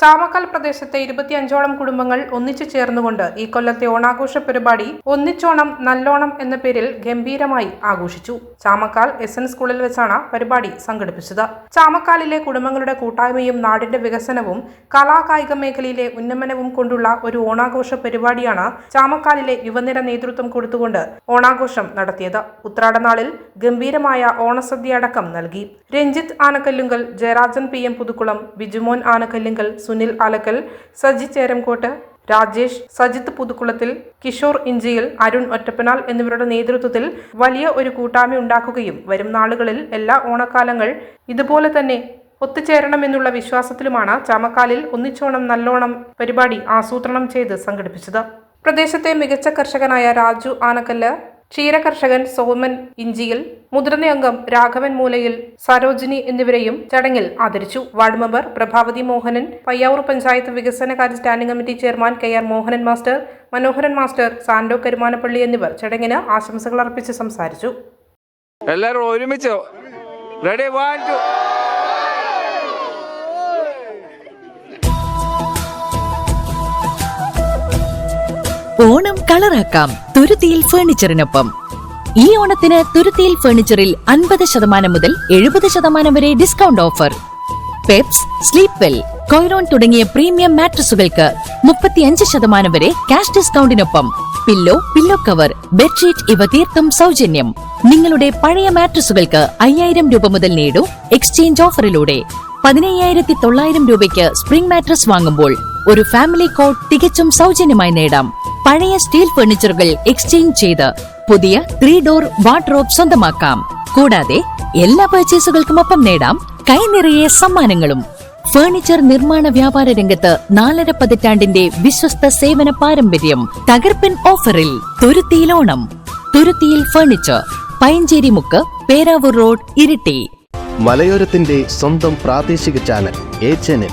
ചാമക്കാൽ പ്രദേശത്തെ ഇരുപത്തിയഞ്ചോളം കുടുംബങ്ങൾ ഒന്നിച്ചു ചേർന്നുകൊണ്ട് ഈ കൊല്ലത്തെ ഓണാഘോഷ പരിപാടി ഒന്നിച്ചോണം നല്ലോണം എന്ന പേരിൽ ഗംഭീരമായി ആഘോഷിച്ചു. ചാമക്കാൽ എസ് എൻ സ്കൂളിൽ വെച്ചാണ് പരിപാടി സംഘടിപ്പിച്ചത്. ചാമക്കാലിലെ കുടുംബങ്ങളുടെ കൂട്ടായ്മയും നാടിന്റെ വികസനവും കലാകായിക മേഖലയിലെ ഉന്നമനവും കൊണ്ടുള്ള ഒരു ഓണാഘോഷ പരിപാടിയാണ് ചാമക്കാലിലെ യുവനിര നേതൃത്വം കൊടുത്തുകൊണ്ട് ഓണാഘോഷം നടത്തിയത്. ഉത്രാടനാളിൽ ഗംഭീരമായ ഓണസദ്യ അടക്കം നൽകി. രഞ്ജിത്ത് ആനക്കല്ലുങ്കൽ ജയരാജൻ പി എം പുതുക്കുളം ബിജുമോൻ ആനക്കല്ലുങ്കൽ സുനിൽ അലക്കൽ സജി ചേരംകോട്ട് രാജേഷ് സജിത്ത് പുതുക്കുളത്തിൽ കിഷോർ ഇഞ്ചിയിൽ അരുൺ ഒറ്റപ്പനാൽ എന്നിവരുടെ നേതൃത്വത്തിൽ വലിയ ഒരു കൂട്ടായ്മ ഉണ്ടാക്കുകയും വരും നാളുകളിൽ എല്ലാ ഓണക്കാലങ്ങൾ ഇതുപോലെ തന്നെ ഒത്തുചേരണമെന്നുള്ള വിശ്വാസത്തിലുമാണ് ചാമക്കാലിൽ ഒന്നിച്ചോണം നല്ലോണം പരിപാടി ആസൂത്രണം ചെയ്ത് സംഘടിപ്പിച്ചത്. പ്രദേശത്തെ മികച്ച കർഷകനായ രാജു ആനക്കല്ല് ക്ഷീരകർഷകൻ സോമൻ ഇഞ്ചിയിൽ മുതിർന്ന അംഗം രാഘവൻ മൂലയിൽ സരോജിനി എന്നിവരെയും ചടങ്ങിൽ ആദരിച്ചു. വാർഡ് മെമ്പർ പ്രഭാവതി മോഹനൻ പയ്യാവൂർ പഞ്ചായത്ത് വികസനകാര്യ standing committee chairman K R Mohanan master Manoharan master Sando Karumanappally എന്നിവർ ചടങ്ങിന് ആശംസകൾ അർപ്പിച്ച് സംസാരിച്ചു. എല്ലാവരും ഒരുമിച്ച്. റെഡി വൺ ടു ഓണം കളറാക്കാം തുരുത്തിയിൽ ഫർണിച്ചറിനൊപ്പം ഈ ഓണത്തിന് തുരുത്തിയിൽ ഫർണിച്ചറിൽ അൻപത് ശതമാനം മുതൽ എഴുപത് ശതമാനം വരെ discount offer. Peps sleep well കൊയ്റോൺ തുടങ്ങിയ പ്രീമിയം മാട്രസുകൾക്ക് മുപ്പത്തിയഞ്ച് ശതമാനം വരെ ക്യാഷ് ഡിസ്കൗണ്ടിനൊപ്പം. പില്ലോ പില്ലോ കവർ ബെഡ്ഷീറ്റ് ഇവ തീർത്തും സൗജന്യം. നിങ്ങളുടെ പഴയ മാട്രസുകൾക്ക് അയ്യായിരം രൂപ മുതൽ നേടൂ എക്സ്ചേഞ്ച് ഓഫറിലൂടെ. പതിനയ്യായിരത്തി തൊള്ളായിരം രൂപയ്ക്ക് സ്പ്രിംഗ് മാട്രസ് വാങ്ങുമ്പോൾ ഒരു ഫാമിലി കോട്ട് തികച്ചും സൗജന്യമായി നേടാം. പഴയ സ്റ്റീൽ ഫർണിച്ചറുകൾ എക്സ്ചേഞ്ച് ചെയ്ത് പുതിയ ത്രീ ഡോർ വാർഡ്രോബ് സ്വന്തമാക്കാം. കൂടാതെ എല്ലാ പർച്ചേസുകൾക്കും ഒപ്പം നേടാം കൈനിറയെ സമ്മാനങ്ങളും. ഫർണിച്ചർ നിർമ്മാണ വ്യാപാര രംഗത്ത് നാലര പതിറ്റാണ്ടിന്റെ വിശ്വസ്ത സേവന പാരമ്പര്യം തകർപ്പൻ ഓഫറിൽ തുരുത്തിയിൽ ഓണം. തുരുത്തിയിൽ ഫർണിച്ചർ പയഞ്ചേരി മുക്ക് പേരാവൂർ റോഡ് ഇരിട്ടി. മലയോരത്തിന്റെ സ്വന്തം പ്രാദേശിക ചാനൽ എ ചാനൽ